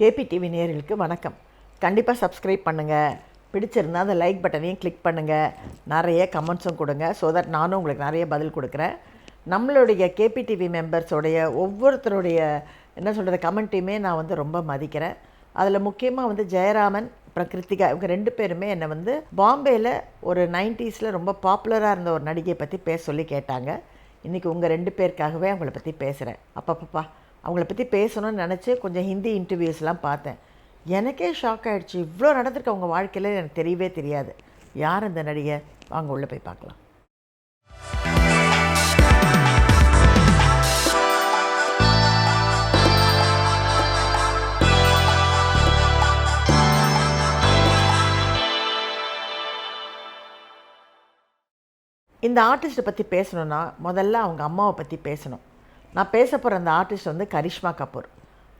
KP TV நேர்களுக்கு வணக்கம். கண்டிப்பாக சப்ஸ்கிரைப் பண்ணுங்கள் பிடிச்சிருந்தால் அந்த லைக் பட்டனையும் கிளிக் பண்ணுங்கள் நிறைய கமெண்ட்ஸும் கொடுங்க. ஸோ தட் நானும் உங்களுக்கு நிறைய பதில் கொடுக்குறேன். நம்மளுடைய கேபி டிவி மெம்பர்ஸோடைய ஒவ்வொருத்தருடைய என்ன சொல்கிறது கமெண்ட்டையுமே நான் வந்து ரொம்ப மதிக்கிறேன். அதில் முக்கியமாக வந்து ஜெயராமன் அப்புறம் கிருத்திகா இவங்க ரெண்டு பேருமே என்னை வந்து பாம்பேயில் ஒரு நைன்ட்டீஸில் ரொம்ப பாப்புலராக இருந்த ஒரு நடிகையை பற்றி பேச சொல்லி கேட்டாங்க. இன்றைக்கி உங்கள் ரெண்டு பேருக்காகவே அவங்கள பற்றி பேசுகிறேன் அப்பப்பப்பா அவங்கள பற்றி பேசணும்னு நினச்சி கொஞ்சம் ஹிந்தி இன்டர்வியூஸ்லாம் பார்த்தேன். எனக்கே ஷாக் ஆகிடுச்சு இவ்வளோ நடந்திருக்கு அவங்க வாழ்க்கையில் எனக்கு தெரியவே தெரியாது. யார் அந்த நடிகை? வாங்க உள்ளே போய் பார்க்கலாம். இந்த ஆர்டிஸ்ட்டை பற்றி பேசணுன்னா முதல்ல அவங்க அம்மாவை பற்றி பேசணும். நான் பேச போகிற அந்த ஆர்டிஸ்ட் வந்து கரிஷ்மா கபூர்.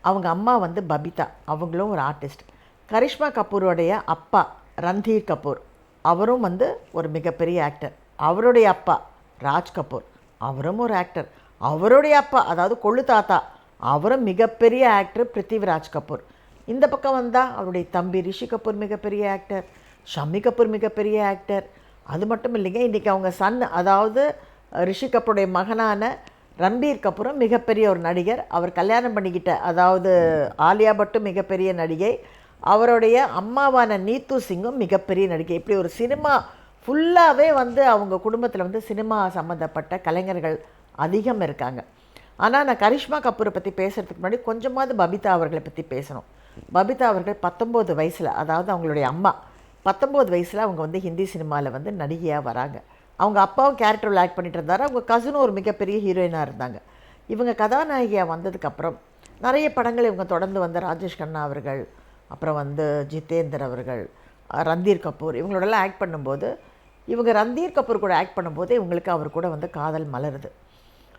அவங்க அம்மா வந்து பபிதா. அவங்களும் ஒரு ஆர்டிஸ்ட் கரிஷ்மா கபூருடைய அப்பா ரந்தீர் கபூர். அவரும் வந்து ஒரு மிகப்பெரிய ஆக்டர் அவருடைய அப்பா ராஜ் கபூர். அவரும் ஒரு ஆக்டர் அவருடைய அப்பா அதாவது கொள்ளு தாத்தா அவரும் மிகப்பெரிய ஆக்டர் பிருத்திவிராஜ் கபூர். இந்த பக்கம் வந்தால் அவருடைய தம்பி ரிஷி கபூர் மிகப்பெரிய ஆக்டர் ஷம்மி கபூர் மிகப்பெரிய ஆக்டர் அது மட்டும் இல்லைங்க இன்றைக்கி அவங்க சன் அதாவது ரிஷி கபூருடைய மகனான ரம்பீர் கபூரும் மிகப்பெரிய ஒரு நடிகர். அவர் கல்யாணம் பண்ணிக்கிட்ட அதாவது ஆலியா பட்டும் மிகப்பெரிய நடிகை. அவருடைய அம்மாவான நீத்து சிங்கும் மிகப்பெரிய நடிகை. இப்படி ஒரு சினிமா ஃபுல்லாகவே வந்து அவங்க குடும்பத்தில் வந்து சினிமா சம்மந்தப்பட்ட கலைஞர்கள் அதிகம் இருக்காங்க. ஆனால் நான் கரிஷ்மா கபூரை பற்றி பேசுகிறதுக்கு முன்னாடி கொஞ்சமாவது பபிதா அவர்களை பற்றி பேசணும். பபிதா அவர்கள் பத்தொம்போது வயசில் அதாவது அவங்களுடைய அம்மா பத்தொம்போது வயசில் அவங்க வந்து ஹிந்தி சினிமாவில் வந்து நடிகையாக வராங்க. அவங்க அப்பாவும் கேரக்டரில் ஆக்ட் பண்ணிட்டு இருந்தார். அவங்க கசினும் ஒரு மிகப்பெரிய ஹீரோயினாக இருந்தாங்க. இவங்க கதாநாயகியாக வந்ததுக்கப்புறம் நிறைய படங்கள் இவங்க தொடர்ந்து வந்த ராஜேஷ் கண்ணா அவர்கள் அப்புறம் வந்து ஜிதேந்தர் அவர்கள் ரந்தீர் கபூர் இவங்களோடலாம் ஆக்ட் பண்ணும்போது இவங்க ரந்தீர் கபூர் கூட ஆக்ட் பண்ணும்போது இவங்களுக்கு அவர் கூட வந்து காதல் மலருது.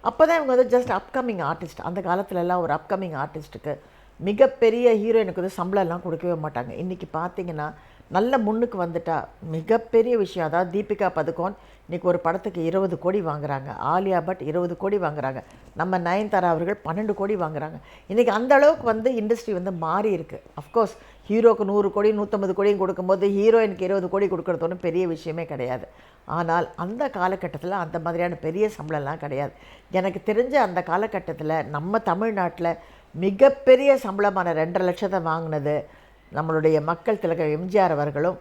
அப்போ தான் இவங்க வந்து ஜஸ்ட் அப்கமிங் ஆர்டிஸ்ட் அந்த காலத்துலலாம் ஒரு அப்கமிங் ஆர்டிஸ்ட்டுக்கு மிகப்பெரிய ஹீரோயினுக்கு வந்து சம்பளம்லாம் கொடுக்கவே மாட்டாங்க. இன்றைக்கி பார்த்தீங்கன்னா நல்ல முன்னுக்கு வந்துட்டா மிகப்பெரிய விஷயம். அதாவது தீபிகா பதுகோன் இன்றைக்கி ஒரு படத்துக்கு இருபது கோடி வாங்குறாங்க. ஆலியா பட் இருபது கோடி வாங்குகிறாங்க நம்ம நயன்தாரா அவர்கள் பன்னெண்டு கோடி வாங்குகிறாங்க இன்றைக்கி அந்த அளவுக்கு வந்து இண்டஸ்ட்ரி வந்து மாறி இருக்குது அஃப்கோர்ஸ் ஹீரோக்கு நூறு கோடி நூற்றம்பது கோடியும் கொடுக்கும்போது ஹீரோயினுக்கு இருபது கோடி கொடுக்குறது ஒன்றும் பெரிய விஷயமே கிடையாது. ஆனால் அந்த காலகட்டத்தில் அந்த மாதிரியான பெரிய சம்பளம்லாம் கிடையாது. எனக்கு தெரிஞ்ச அந்த காலகட்டத்தில் நம்ம தமிழ்நாட்டில் மிகப்பெரிய சம்பளமான ரெண்டரை லட்சத்தை வாங்கினது நம்மளுடைய மக்கள் திலக எம்ஜிஆர் அவர்களும்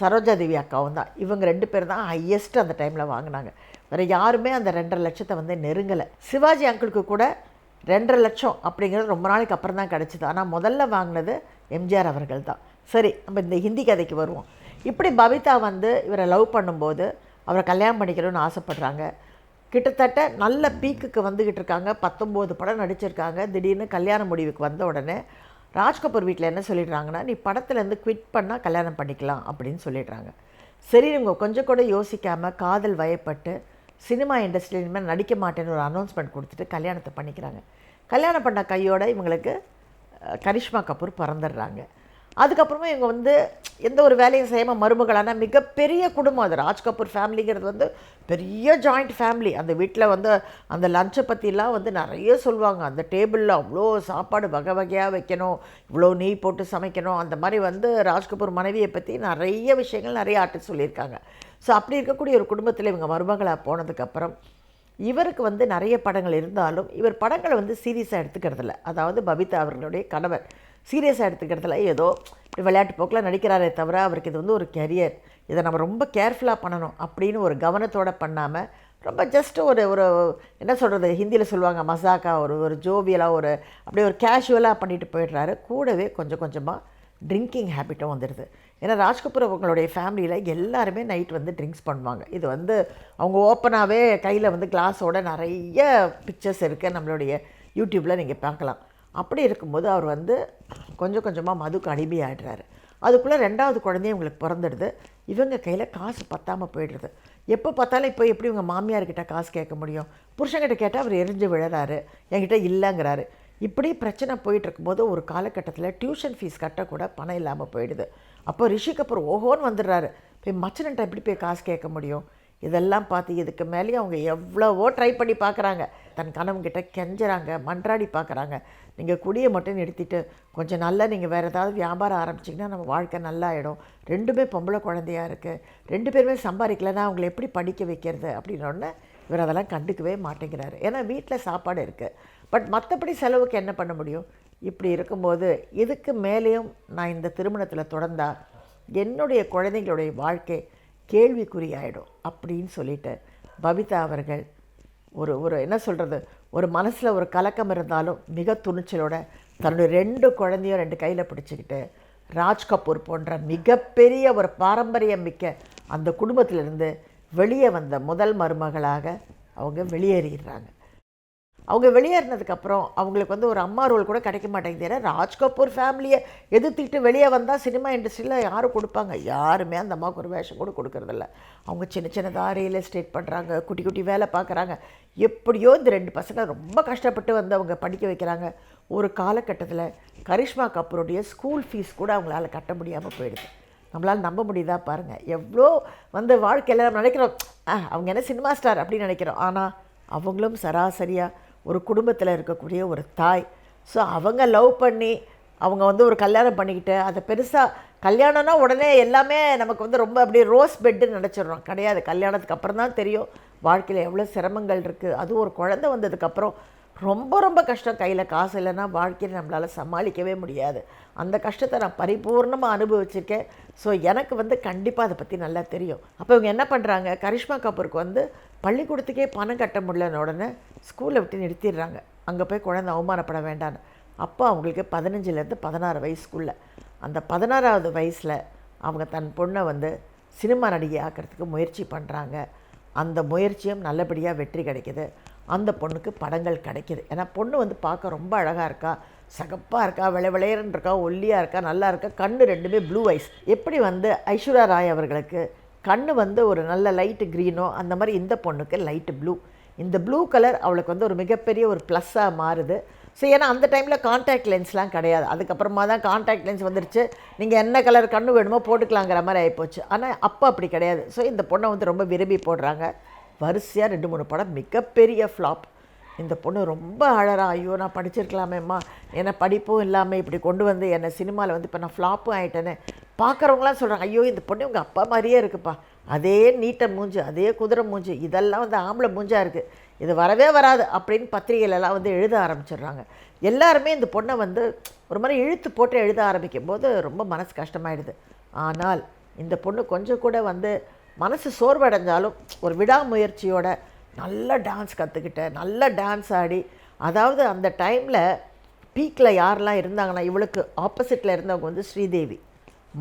சரோஜா தேவி அக்காவும் தான். இவங்க ரெண்டு பேர் தான் ஹையஸ்ட் அந்த டைமில் வாங்கினாங்க. வேறு யாருமே அந்த ரெண்டரை லட்சத்தை வந்து நெருங்கலை. சிவாஜி அங்கிளுக்கு கூட ரெண்டரை லட்சம் அப்படிங்கிறது ரொம்ப நாளைக்கு அப்புறம் தான் கிடச்சிது. ஆனால் முதல்ல வாங்கினது எம்ஜிஆர் அவர்கள் தான். சரி நம்ம இந்த ஹிந்தி கதைக்கு வருவோம். இப்படி பபிதா வந்து இவரை லவ் பண்ணும்போது அவரை கல்யாணம் பண்ணிக்கணும்னு ஆசைப்பட்றாங்க. கிட்டத்தட்ட நல்ல பீக்குக்கு வந்துக்கிட்டு இருக்காங்க. பத்தொம்போது படம் நடிச்சிருக்காங்க. திடீர்னு கல்யாண முடிவுக்கு வந்த உடனே ராஜ்கபூர் வீட்டில் என்ன சொல்லிடுறாங்கன்னா நீ படத்துலேருந்து குவிட் பண்ணால் கல்யாணம் பண்ணிக்கலாம் அப்படின்னு சொல்லிடுறாங்க. சரி இவங்க கொஞ்சம் கூட யோசிக்காமல் காதல் வயப்பட்டு சினிமா இண்டஸ்ட்ரியில் இனிமேல் நடிக்க மாட்டேன்னு ஒரு அனௌன்ஸ்மெண்ட் கொடுத்துட்டு கல்யாணத்தை பண்ணிக்கிறாங்க. கல்யாணம் பண்ண கையோடு இவங்களுக்கு கரிஷ்மா கபூர் பிறந்துடுறாங்க. அதுக்கப்புறமா இவங்க வந்து எந்த ஒரு வேலையும் செய்யாமல் மருமகளான மிகப்பெரிய குடும்பம் அது. ராஜ் கபூர் ஃபேமிலிங்கிறது வந்து பெரிய ஜாயிண்ட் ஃபேமிலி அந்த வீட்டில் வந்து அந்த லஞ்சை பற்றிலாம் வந்து நிறைய சொல்லுவாங்க. அந்த டேபிளில் அவ்வளோ சாப்பாடு வகை வகையாக வைக்கணும். இவ்வளோ நெய் போட்டு சமைக்கணும். அந்த மாதிரி வந்து ராஜ் கபூர் மனைவியை பற்றி நிறைய விஷயங்கள் நிறைய ஆர்டிஸ்ட் சொல்லியிருக்காங்க. ஸோ அப்படி இருக்கக்கூடிய ஒரு குடும்பத்தில் இவங்க மருமகளாக போனதுக்கப்புறம் இவருக்கு வந்து நிறைய படங்கள் இருந்தாலும் இவர் படங்களை வந்து சீரியஸாக எடுத்துக்கிறதில்ல. அதாவது பபிதா அவர்களுடைய கணவர். சீரியஸாக எடுத்துக்கிறதுல ஏதோ இப்படி விளையாட்டு போக்கில் நடிக்கிறாரே தவிர அவருக்கு இது வந்து ஒரு கெரியர் இதை நம்ம ரொம்ப கேர்ஃபுல்லாக பண்ணணும் அப்படின்னு ஒரு கவனத்தோடு பண்ணாமல் ரொம்ப ஜஸ்ட் ஒரு ஒரு என்ன சொல்கிறது ஹிந்தியில் சொல்லுவாங்க மசாக்கா ஒரு ஒரு ஜோவியலாக ஒரு அப்படியே ஒரு கேஷுவலாக பண்ணிட்டு போயிடுறாரு. கூடவே கொஞ்சம் கொஞ்சமாக ட்ரிங்கிங் ஹேபிட்டும் வந்துடுது ஏன்னா ராஜ்கபூர் அவங்களுடைய ஃபேமிலியில் எல்லாருமே நைட் வந்து ட்ரிங்க்ஸ் பண்ணுவாங்க. இது வந்து அவங்க ஓப்பனாகவே கையில் வந்து கிளாஸோட நிறைய பிக்சர்ஸ் இருக்குது நம்மளுடைய யூடியூப்பில் நீங்கள் பார்க்கலாம். அப்படி இருக்கும்போது அவர் வந்து கொஞ்சம் கொஞ்சமாக மதுக்கு அடிமையாகிடுறாரு அதுக்குள்ளே ரெண்டாவது குழந்தையும் இவங்களுக்கு பிறந்துடுது. இவங்க கையில் காசு பத்தாமல் போயிடுறது. எப்போ பார்த்தாலும் இப்போ எப்படி இவங்க மாமியார்கிட்ட காசு கேட்க முடியும்? புருஷன்கிட்ட கேட்டால் அவர் எரிஞ்சு விழுறாரு. என்கிட்ட இல்லைங்கிறாரு. இப்படி பிரச்சனை போயிட்டு இருக்கும்போது ஒரு காலகட்டத்தில் டியூஷன் ஃபீஸ் கட்டக்கூட பணம் இல்லாமல் போயிடுது. அப்போ ரிஷி கபூர் ஓஹோன்னு வந்துடுறாரு. போய் மச்சனன்ட்ட எப்படி போய் காசு கேட்க முடியும்? இதெல்லாம் பார்த்து இதுக்கு மேலேயும் அவங்க எவ்வளவோ ட்ரை பண்ணி பார்க்குறாங்க. தன் கணவன்கிட்ட கெஞ்சுறாங்க மன்றாடி பார்க்குறாங்க. நீங்கள் குடியை மட்டும் நிறுத்திட்டு கொஞ்சம் நல்லா நீங்கள் வேறு ஏதாவது வியாபாரம் ஆரம்பிச்சிங்கன்னா நம்ம வாழ்க்கை நல்லா ஆகிடும் ரெண்டுமே பொம்பளை குழந்தையாக இருக்குது ரெண்டு பேருமே சம்பாதிக்கலைன்னா அவங்களை எப்படி படிக்க வைக்கிறது அப்படின்னோடனே இவர் அதெல்லாம் கண்டுக்கவே மாட்டேங்கிறாரு. ஏன்னா வீட்டில் சாப்பாடு இருக்குது பட் மற்றபடி செலவுக்கு என்ன பண்ண முடியும்? இப்படி இருக்கும்போது இதுக்கு மேலேயும் நான் இந்த திருமணத்தில் தொடர்ந்தால் என்னுடைய குழந்தைங்களுடைய வாழ்க்கை கேள்விக்குறியாயிடும் அப்படின்னு சொல்லிட்டு பபிதா அவர்கள் ஒரு ஒரு என்ன சொல்கிறது ஒரு மனசில் ஒரு கலக்கம் இருந்தாலும் மிக துணிச்சலோட தன்னுடைய ரெண்டு குழந்தையும் ரெண்டு கையில் பிடிச்சிக்கிட்டு ராஜ் கபூர் போன்ற மிகப்பெரிய ஒரு பாரம்பரியம் மிக்க அந்த குடும்பத்திலிருந்து வெளியே வந்த முதல் மருமகளாக அவங்க வெளியேறிடுறாங்க. அவங்க வெளியேறினதுக்கப்புறம் அவங்களுக்கு வந்து ஒரு அம்மா ரோல் கூட கிடைக்க மாட்டேங்குது. ஏன்னா ராஜ் கபூர் ஃபேமிலியை எதிர்த்துக்கிட்டு வெளியே வந்தால் சினிமா இண்டஸ்ட்ரியில் யாரும் கொடுப்பாங்க? யாருமே அந்த அம்மாவுக்கு ஒரு வேஷம் கூட கொடுக்கறதில்ல. அவங்க சின்ன சின்னதாக ரியல் எஸ்டேட் பண்ணுறாங்க குட்டி குட்டி வேலை பார்க்குறாங்க. எப்படியோ இந்த ரெண்டு பசங்க ரொம்ப கஷ்டப்பட்டு வந்து அவங்க படிக்க வைக்கிறாங்க. ஒரு காலகட்டத்தில் கரிஷ்மா கபூருடைய ஸ்கூல் ஃபீஸ் கூட அவங்களால கட்ட முடியாமல் போயிடுது. நம்மளால் நம்ப முடியுதா பாருங்கள் எவ்வளோ வந்து வாழ்க்கையில் நம்ம நினைக்கிறோம் அவங்க என்ன சினிமா ஸ்டார் அப்படின்னு நினைக்கிறோம். ஆனால் அவங்களும் சராசரியாக ஒரு குடும்பத்தில் இருக்கக்கூடிய ஒரு தாய். ஸோ அவங்க லவ் பண்ணி அவங்க வந்து ஒரு கல்யாணம் பண்ணிக்கிட்டு அதை பெருசாக கல்யாணம்னா உடனே எல்லாமே நமக்கு வந்து ரொம்ப அப்படியே ரோஸ் பெட்டுன்னு நினச்சிடுறோம். கிடையாது. கல்யாணத்துக்கு அப்புறம் தான் தெரியும். வாழ்க்கையில் எவ்வளோ சிரமங்கள் இருக்குது அதுவும் ஒரு குழந்த வந்ததுக்கப்புறம் ரொம்ப ரொம்ப கஷ்டம். கையில் காசு இல்லைன்னா வாழ்க்கையில் நம்மளால் சமாளிக்கவே முடியாது. அந்த கஷ்டத்தை நான் பரிபூர்ணமாக அனுபவிச்சிருக்கேன். ஸோ எனக்கு வந்து கண்டிப்பாக அதை பற்றி நல்லா தெரியும். அப்போ இவங்க என்ன பண்ணுறாங்க கரிஷ்மா கபூருக்கு வந்து பள்ளிக்கூடத்துக்கே பணம் கட்ட முடியலன்னு உடனே ஸ்கூலை விட்டு நிறுத்திடுறாங்க. அங்கே போய் குழந்தை அவமானப்பட வேண்டான்னு. அப்போ அவங்களுக்கு பதினஞ்சுலேருந்து பதினாறு வயசுக்குள்ள அந்த பதினாறாவது வயசில் அவங்க தன் பொண்ணை வந்து சினிமா நடிகை ஆக்கிறதுக்கு முயற்சி பண்ணுறாங்க அந்த முயற்சியும் நல்லபடியாக வெற்றி கிடைக்கிது. அந்த பொண்ணுக்கு படங்கள் கிடைக்கிது. ஏன்னா பொண்ணு வந்து பார்க்க ரொம்ப அழகாக இருக்கா சகப்பாக இருக்கா விளை விளையர்ன்னு இருக்கா ஒல்லியாக இருக்கா நல்லா இருக்கா கண்ணு ரெண்டுமே ப்ளூ ஐஸ் எப்படி வந்து ஐஸ்வர்யா ராய் அவர்களுக்கு கண் வந்து ஒரு நல்ல லைட்டு க்ரீனோ அந்த மாதிரி இந்த பொண்ணுக்கு லைட்டு ப்ளூ இந்த ப்ளூ கலர் அவளுக்கு வந்து ஒரு மிகப்பெரிய ஒரு ப்ளஸ்ஸாக மாறுது. ஸோ ஏன்னா அந்த டைமில் காண்டாக்ட் லென்ஸ்லாம் கிடையாது. அதுக்கப்புறமா தான் காண்டாக்ட் லென்ஸ் வந்துருச்சு. நீங்கள் என்ன கலர் கண்ணு வேணுமோ போட்டுக்கலாங்கிற மாதிரி ஆகிப்போச்சு ஆனால் அப்போ அப்படி கிடையாது. ஸோ இந்த பொண்ணை வந்து ரொம்ப விரும்பி போடுறாங்க. வரிசையாக ரெண்டு மூணு படம் மிகப்பெரிய ஃப்ளாப் இந்த பொண்ணு ரொம்ப அழறா. ஐயோ நான் படிச்சிருக்கலாமேம்மா. என்னை படிப்பும் இல்லாமல் இப்படி கொண்டு வந்து என்னை சினிமாவில் வந்து இப்போ நான் ஃப்ளாப்பும் ஆகிட்டேன்னு பார்க்குறவங்களாம் சொல்கிறாங்க ஐயோ இந்த பொண்ணு உங்கள் அப்பா மாதிரியே இருக்குப்பா. அதே நீட்ட மூஞ்சு அதே குதிரை மூஞ்சு இதெல்லாம் வந்து ஆம்பளை மூஞ்சாக இருக்குது இது வரவே வராது. அப்படின்னு பத்திரிகையிலலாம் வந்து எழுத ஆரம்பிச்சிடுறாங்க. எல்லாருமே இந்த பொண்ணை வந்து ஒரு மாதிரி இழுத்து போட்டு எழுத ஆரம்பிக்கும் போது ரொம்ப மனசு கஷ்டமாயிடுது. ஆனால் இந்த பொண்ணு கொஞ்சம் கூட வந்து மனசு சோர்வடைஞ்சாலும் ஒரு விடாமுயற்சியோட நல்ல டான்ஸ் கற்றுக்கிட்டேன் நல்ல டான்ஸ் ஆடி அதாவது அந்த டைமில் பீக்கில் யாரெல்லாம் இருந்தாங்கன்னா இவளுக்கு ஆப்போசிட்டில் இருந்தவங்க வந்து ஸ்ரீதேவி.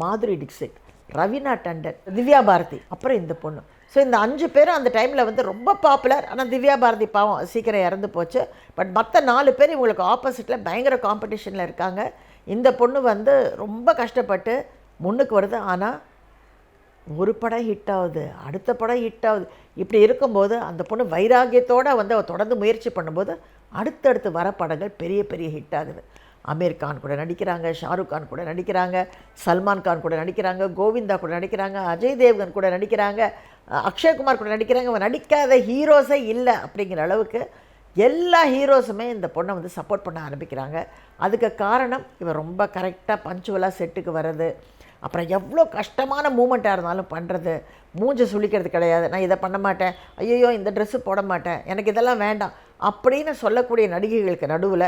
மாதுரி டிக்சிட். ரவீனா டண்டன் திவ்யா பாரதி அப்புறம் இந்த பொண்ணு. ஸோ இந்த அஞ்சு பேரும் அந்த டைமில் வந்து ரொம்ப பாப்புலர் ஆனால் திவ்யா பாரதி பாவம் சீக்கிரம் இறந்து போச்சு. பட் மற்ற நாலு பேர் இவங்களுக்கு ஆப்போசிட்டில் பயங்கர காம்படிஷனில் இருக்காங்க. இந்த பொண்ணு வந்து ரொம்ப கஷ்டப்பட்டு முன்னுக்கு வருது. ஆனால் ஒரு படம் ஹிட் ஆகுது அடுத்த படம் ஹிட் ஆகுது. இப்படி இருக்கும்போது அந்த பொண்ணு வைராகியத்தோடு வந்து அவள் தொடர்ந்து முயற்சி பண்ணும்போது அடுத்தடுத்து வர படங்கள் பெரிய பெரிய ஹிட் ஆகுது. அமீர் கான் கூட நடிக்கிறாங்க ஷாருக் கான் கூட நடிக்கிறாங்க சல்மான் கான் கூட நடிக்கிறாங்க கோவிந்தா கூட நடிக்கிறாங்க அஜய் தேவ்கன் கூட நடிக்கிறாங்க அக்ஷய்குமார் கூட நடிக்கிறாங்க. அவன் நடிக்காத ஹீரோஸே இல்லை அப்படிங்கிற அளவுக்கு எல்லா ஹீரோஸுமே இந்த பொண்ணை வந்து சப்போர்ட் பண்ண ஆரம்பிக்கிறாங்க. அதுக்கு காரணம் இவன் ரொம்ப கரெக்டாக பஞ்சுவலாக செட்டுக்கு வர்றது. அப்புறம் எவ்வளோ கஷ்டமான மூமெண்ட்டாக இருந்தாலும் பண்ணுறது மூஞ்சை சுளிக்கிறது கிடையாது. நான் இதை பண்ண மாட்டேன். ஐயோ இந்த ட்ரெஸ்ஸு போட மாட்டேன். எனக்கு இதெல்லாம் வேண்டாம். அப்படின்னு சொல்லக்கூடிய நடிகைகளுக்கு நடுவில்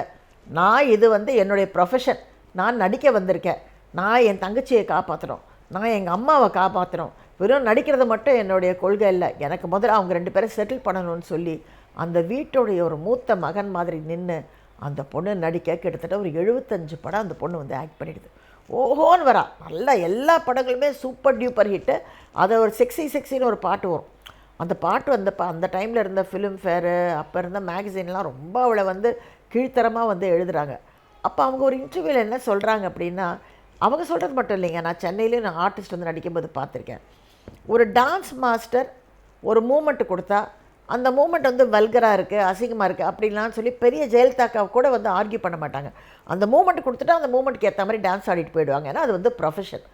நான் இது வந்து என்னுடைய ப்ரொஃபஷன் நான் நடிக்க வந்திருக்கேன். நான் என் தங்கச்சியை காப்பாற்றணும் நான் எங்கள் அம்மாவை காப்பாற்றணும் வெறும் நடிக்கிறது மட்டும் என்னுடைய கொள்கை இல்லை. எனக்கு முதல்ல அவங்க ரெண்டு பேரும் செட்டில் பண்ணணும்னு சொல்லி அந்த வீட்டுடைய ஒரு மூத்த மகன் மாதிரி நின்று அந்த பொண்ணு நடிக்க கிட்டத்தட்ட ஒரு எழுபத்தஞ்சு படம் அந்த பொண்ணு வந்து ஆக்ட் பண்ணிடுது. ஓஹோன்னு வரா. நல்லா எல்லா படங்களுமே சூப்பர் டியூப்பர் ஹிட்டு அதை ஒரு செக்ஸி செக்ஸின்னு ஒரு பாட்டு வரும். அந்த பாட்டு வந்தப்போ அந்த டைமில் இருந்த ஃபிலிம் ஃபேரு அப்போ இருந்த மேகசின்லாம் ரொம்ப அவளை வந்து கீழ்த்தரமாக வந்து எழுதுகிறாங்க அப்போ அவங்க ஒரு இன்டர்வியூவில் என்ன சொல்கிறாங்க அப்படின்னா அவங்க சொல்கிறது மட்டும் இல்லைங்க. நான் சென்னையிலேயும் நான் ஆர்டிஸ்ட் வந்து நடிக்கும்போது பார்த்துருக்கேன். ஒரு டான்ஸ் மாஸ்டர் ஒரு மூமெண்ட்டு கொடுத்தா அந்த மூமெண்ட் வந்து வல்கராக இருக்குது அசிங்கமாக இருக்குது அப்படின்லாம் சொல்லி பெரிய ஜெயலலிதாக்காவை கூட வந்து ஆர்கியூ பண்ண மாட்டாங்க. அந்த மூமெண்ட் கொடுத்துட்டு அந்த மூமெண்ட்டுக்கு ஏற்ற மாதிரி டான்ஸ் ஆடிட்டு போயிடுவாங்க. ஏன்னா அது வந்து ப்ரொஃபஷன்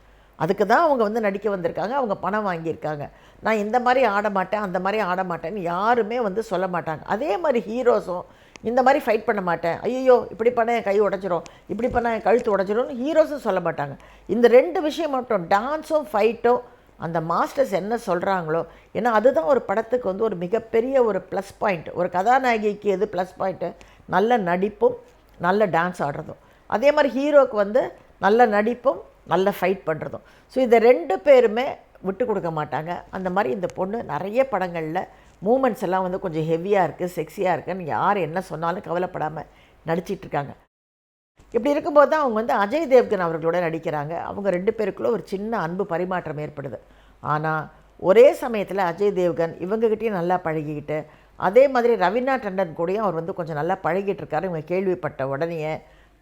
அதுக்கு தான் அவங்க வந்து நடிக்க வந்திருக்காங்க அவங்க பணம் வாங்கியிருக்காங்க. நான் இந்த மாதிரி ஆட மாட்டேன் அந்த மாதிரி ஆட மாட்டேன்னு யாருமே வந்து சொல்ல மாட்டாங்க. அதே மாதிரி ஹீரோஸும் இந்த மாதிரி ஃபைட் பண்ண மாட்டேன். ஐயோ இப்படி பண்ண என் கை உடச்சிரும் இப்படி பண்ண என் கழுத்து உடச்சிரும்னு ஹீரோஸும் சொல்ல மாட்டாங்க. இந்த ரெண்டு விஷயம் மட்டும் டான்ஸும் ஃபைட்டும் அந்த மாஸ்டர்ஸ் என்ன சொல்கிறாங்களோ ஏன்னா அதுதான் ஒரு படத்துக்கு வந்து ஒரு மிகப்பெரிய ஒரு ப்ளஸ் பாயிண்ட் ஒரு கதாநாயகிக்கு எது ப்ளஸ் பாயிண்ட்டு நல்ல நடிப்பும் நல்ல டான்ஸ் ஆடுறதும். அதே மாதிரி ஹீரோக்கு வந்து நல்ல நடிப்பும் நல்ல ஃபைட் பண்ணுறதும் ஸோ இதை ரெண்டு பேருமே விட்டு கொடுக்க மாட்டாங்க. அந்த மாதிரி இந்த பொண்ணு நிறைய படங்களில் மூமெண்ட்ஸ் எல்லாம் வந்து கொஞ்சம் ஹெவியாக இருக்குது செக்ஸியாக இருக்குன்னு யார் என்ன சொன்னாலும் கவலைப்படாமல் நடிச்சிட்ருக்காங்க இப்படி இருக்கும்போது தான் அவங்க வந்து அஜய் தேவ்கன் அவர்களோட நடிக்கிறாங்க. அவங்க ரெண்டு பேருக்குள்ள ஒரு சின்ன அன்பு பரிமாற்றம் ஏற்படுது. ஆனால் ஒரே சமயத்தில் அஜய் தேவ்கன் இவங்ககிட்டயும் நல்லா பழகிக்கிட்டு அதே மாதிரி ரவீனா டண்டன் கூடயும் அவர் வந்து கொஞ்சம் நல்லா பழகிட்டு இருக்காரு. இவங்க கேள்விப்பட்ட உடனே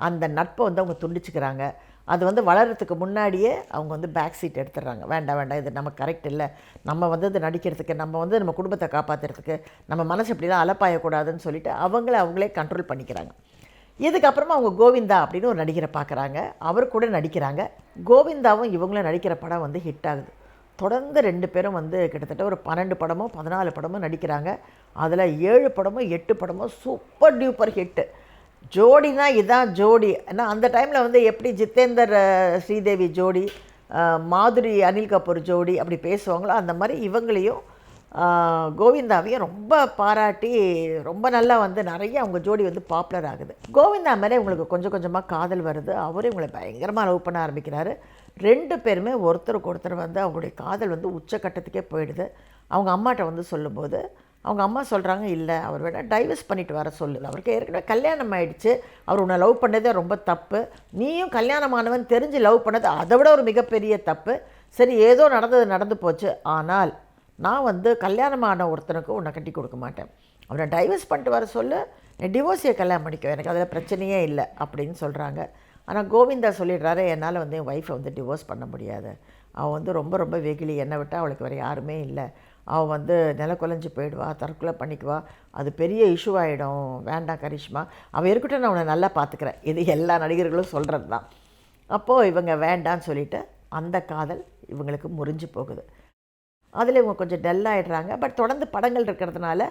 அந்த நட்பை வந்து அவங்க துண்டிச்சுக்கிறாங்க. அது வந்து வளர்கிறதுக்கு முன்னாடியே அவங்க வந்து பேக் சீட் எடுத்துடுறாங்க. வேண்டாம் வேண்டாம் இது நம்ம கரெக்ட் இல்லை. நம்ம வந்து இது நடிக்கிறதுக்கு நம்ம வந்து நம்ம குடும்பத்தை காப்பாற்றுறதுக்கு நம்ம மனசு இப்படிலாம் அலப்பாயக்கூடாதுன்னு சொல்லிட்டு அவங்கள அவங்களே கண்ட்ரோல் பண்ணிக்கிறாங்க. இதுக்கப்புறமா அவங்க கோவிந்தா அப்படின்னு ஒரு நடிகரை பார்க்குறாங்க. அவர் கூட நடிக்கிறாங்க. கோவிந்தாவும் இவங்களும் நடிக்கிற படம் வந்து ஹிட் ஆகுது. தொடர்ந்து ரெண்டு பேரும் வந்து கிட்டத்தட்ட ஒரு பன்னெண்டு படமோ பதினாலு படமோ நடிக்கிறாங்க. அதில் ஏழு படமோ எட்டு படமோ சூப்பர் டியூப்பர் ஹிட்டு ஜோடினா இதுதான் ஜோடி. ஏன்னா அந்த டைமில் வந்து எப்படி ஜித்தேந்தர் ஸ்ரீதேவி ஜோடி மாதுரி அனில் கபூர் ஜோடி அப்படி பேசுவாங்களோ அந்த மாதிரி இவங்களையும் கோவிந்தாவையும் ரொம்ப பாராட்டி ரொம்ப நல்லா வந்து நிறைய அவங்க ஜோடி வந்து பாப்புலர் ஆகுது. கோவிந்தா மேலே இவங்களுக்கு கொஞ்சம் கொஞ்சமாக காதல் வருது. அவரும் இவங்களை பயங்கரமாக லவ் பண்ண ஆரம்பிக்கிறாரு. ரெண்டு பேருமே ஒருத்தருக்கு ஒருத்தர் வந்து அவங்களுடைய காதல் வந்து உச்சக்கட்டத்துக்கே போயிடுது. அவங்க அம்மாட்ட வந்து சொல்லும்போது அவங்க அம்மா சொல்கிறாங்க இல்லை அவர் வேணால் டைவர்ஸ் பண்ணிட்டு வர சொல்லு. அவருக்கு ஏற்கனவே கல்யாணம் ஆகிடுச்சு அவர் உன்னை லவ் பண்ணதே ரொம்ப தப்பு. நீயும் கல்யாணமானவன் தெரிஞ்சு லவ் பண்ணது அதை விட ஒரு மிகப்பெரிய தப்பு. சரி ஏதோ நடந்தது நடந்து போச்சு. ஆனால் நான் வந்து கல்யாணமான ஒருத்தனுக்கு உன்னை கட்டி கொடுக்க மாட்டேன். அவனை டைவர்ஸ் பண்ணிட்டு வர சொல்லு. நீ டிவோர்ஸியை கல்யாணம் பண்ணிக்கோ எனக்கு அதில் பிரச்சனையே இல்லை அப்படின்னு சொல்கிறாங்க ஆனால் கோவிந்தா சொல்லிடுறாரு என்னால் வந்து என் ஒய்ஃபை வந்து டிவோர்ஸ் பண்ண முடியாது. அவள் வந்து ரொம்ப ரொம்ப வெகிலி என்னை விட்டால் அவளுக்கு வேறு யாருமே இல்லை. அவள் வந்து நில குலைஞ்சி போயிடுவா தற்கொலை பண்ணிக்குவா. அது பெரிய இஷ்யூ ஆகிடும் வேண்டாம் கரிஷ்மா. அவள் இருக்கட்டும் நான் உன்னை நல்லா பார்த்துக்கிறேன் இது எல்லா நடிகர்களும் சொல்கிறது தான் அப்போது இவங்க வேண்டான்னு சொல்லிட்டு அந்த காதல் இவங்களுக்கு முறிஞ்சு போகுது. அதில் இவங்க கொஞ்சம் டல் ஆகிடுறாங்க பட் தொடர்ந்து படங்கள் இருக்கிறதுனால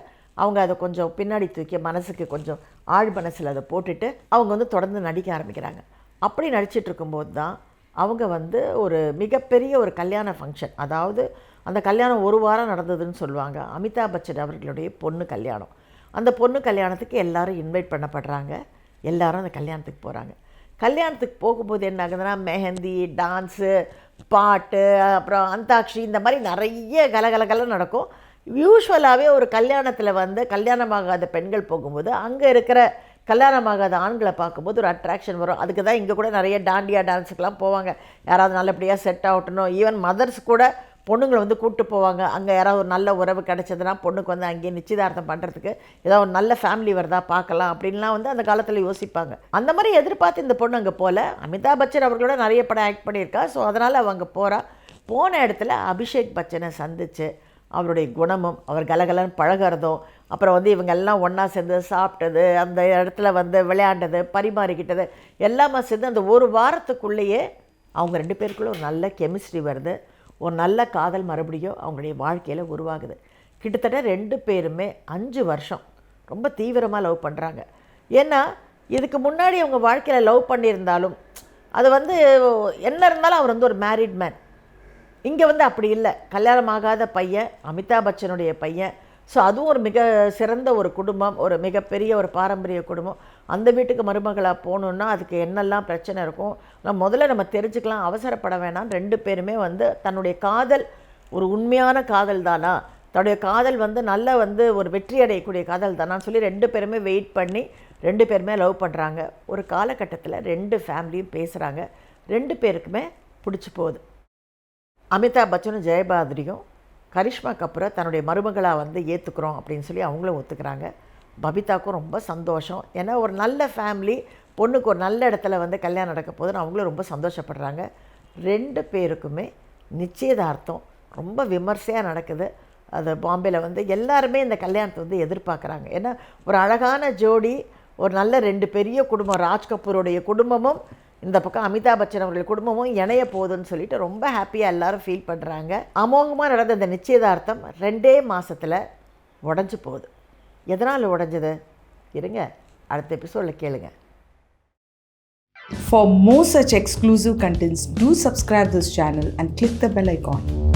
அவங்க அதை கொஞ்சம் பின்னாடி தூக்கி மனசுக்கு கொஞ்சம் ஆழ் மனசில் அதை போட்டுட்டு அவங்க வந்து தொடர்ந்து நடிக்க ஆரம்பிக்கிறாங்க. அப்படி நடிச்சிட்டு இருக்கும்போது தான் அவங்க வந்து ஒரு மிகப்பெரிய ஒரு கல்யாண ஃபங்க்ஷன் அதாவது அந்த கல்யாணம் ஒரு வாரம் நடந்ததுன்னு சொல்லுவாங்க. அமிதாப் பச்சன் அவர்களுடைய பொண்ணு கல்யாணம். அந்த பொண்ணு கல்யாணத்துக்கு எல்லாரும் இன்வைட் பண்ணப்படுறாங்க. எல்லாரும் அந்த கல்யாணத்துக்கு போகிறாங்க கல்யாணத்துக்கு போகும்போது என்ன ஆகுதுன்னா மெஹந்தி டான்ஸு பாட்டு அப்புறம் அந்தாட்சி இந்த மாதிரி நிறைய கலகலகல நடக்கும். யூஸ்வலாகவே ஒரு கல்யாணத்தில் வந்து கல்யாணமாகாத பெண்கள் போகும்போது அங்கே இருக்கிற கல்யாணமாகாத ஆண்களை பார்க்கும்போது ஒரு அட்ராக்ஷன் வரும். அதுக்கு தான் இங்கே கூட நிறைய டாண்டியா டான்ஸுக்கெலாம் போவாங்க. யாராவது நல்லபடியாக செட் ஆகட்டணும் ஈவன் மதர்ஸ் கூட பொண்ணுங்களை வந்து கூப்பிட்டு போவாங்க. அங்கே யாராவது ஒரு நல்ல உறவு கிடச்சதுன்னா பொண்ணுக்கு வந்து அங்கேயே நிச்சயதார்த்தம் பண்ணுறதுக்கு ஏதாவது ஒரு நல்ல ஃபேமிலி வருதா பார்க்கலாம் அப்படின்லாம் வந்து அந்த காலத்தில் யோசிப்பாங்க. அந்த மாதிரி எதிர்பார்த்து இந்த பொண்ணு அங்கே போகல அமிதாப் பச்சன் அவர்களோட நிறைய படம் ஆக்ட் பண்ணியிருக்கா. ஸோ அதனால் அவள் அங்கே போகிறா போன இடத்துல அபிஷேக் பச்சனை சந்திச்சு அவருடைய குணமும் அவர் கலகலன்னு பழகிறதும் அப்புறம் வந்து இவங்க எல்லாம் ஒன்றா சேர்ந்து சாப்பிட்டது அந்த இடத்துல வந்து விளையாண்டது பரிமாறிக்கிட்டது எல்லாமே சேர்ந்து அந்த ஒரு வாரத்துக்குள்ளேயே அவங்க ரெண்டு பேருக்குள்ளே ஒரு நல்ல கெமிஸ்ட்ரி வருது. ஒரு நல்ல காதல் மறுபடியும் அவங்களுடைய வாழ்க்கையில் உருவாகுது. கிட்டத்தட்ட ரெண்டு பேருமே அஞ்சு வருஷம் ரொம்ப தீவிரமாக லவ் பண்ணுறாங்க ஏன்னா இதுக்கு முன்னாடி அவங்க வாழ்க்கையில் லவ் பண்ணியிருந்தாலும் அது வந்து என்ன இருந்தாலும் அவர் வந்து ஒரு மேரிட் மேன் இங்கே வந்து அப்படி இல்லை. கல்யாணமாகாத பையன் அமிதாப் பச்சனுடைய பையன் ஸோ அதுவும் ஒரு மிக சிறந்த ஒரு குடும்பம் ஒரு மிகப்பெரிய ஒரு பாரம்பரிய குடும்பம். அந்த வீட்டுக்கு மருமகளாக போகணுன்னா அதுக்கு என்னெல்லாம் பிரச்சனை இருக்கும்? நம்ம முதல்ல நம்ம தெரிஞ்சுக்கலாம் அவசரப்பட வேணாம். ரெண்டு பேருமே வந்து தன்னுடைய காதல் ஒரு உண்மையான காதல் தானா? தன்னுடைய காதல் வந்து நல்ல வந்து ஒரு வெற்றி அடையக்கூடிய காதல் தானான்னு சொல்லி ரெண்டு பேருமே வெயிட் பண்ணி ரெண்டு பேருமே லவ் பண்ணுறாங்க ஒரு காலகட்டத்தில் ரெண்டு ஃபேமிலியும் பேசுகிறாங்க ரெண்டு பேருக்குமே பிடிச்சி போகுது. அமிதாப் பச்சனும் ஜெயபாதிரியும் கரிஷ்மா கபூரை தன்னுடைய மருமகளாக வந்து ஏற்றுக்கிறோம் அப்படின்னு சொல்லி அவங்களும் ஒத்துக்கிறாங்க. பபிதாக்கும் ரொம்ப சந்தோஷம். ஏன்னா ஒரு நல்ல ஃபேமிலி பொண்ணுக்கு ஒரு நல்ல இடத்துல வந்து கல்யாணம் நடக்க போதுன்னு அவங்களும் ரொம்ப சந்தோஷப்படுறாங்க. ரெண்டு பேருக்குமே நிச்சயதார்த்தம் ரொம்ப விமர்சையாக நடக்குது. அது பாம்பேயில் வந்து எல்லாருமே இந்த கல்யாணத்தை வந்து எதிர்பார்க்குறாங்க. ஏன்னா ஒரு அழகான ஜோடி ஒரு நல்ல ரெண்டு பெரிய குடும்பம் ராஜ் கபூருடைய குடும்பமும் இந்த பக்கம் அமிதாப் பச்சன் அவர்கள் குடும்பமும் இணைய போகுதுன்னு சொல்லிட்டு ரொம்ப ஹாப்பியாக எல்லாரும் ஃபீல் பண்ணுறாங்க அமோகமாக நடந்த இந்த நிச்சயதார்த்தம் ரெண்டே மாதத்தில் உடஞ்சி போகுது. எதனால் உடஞ்சது? இருங்க அடுத்த எபிசோடில் கேளுங்க. For more such exclusive contents, do subscribe this channel and click the bell icon.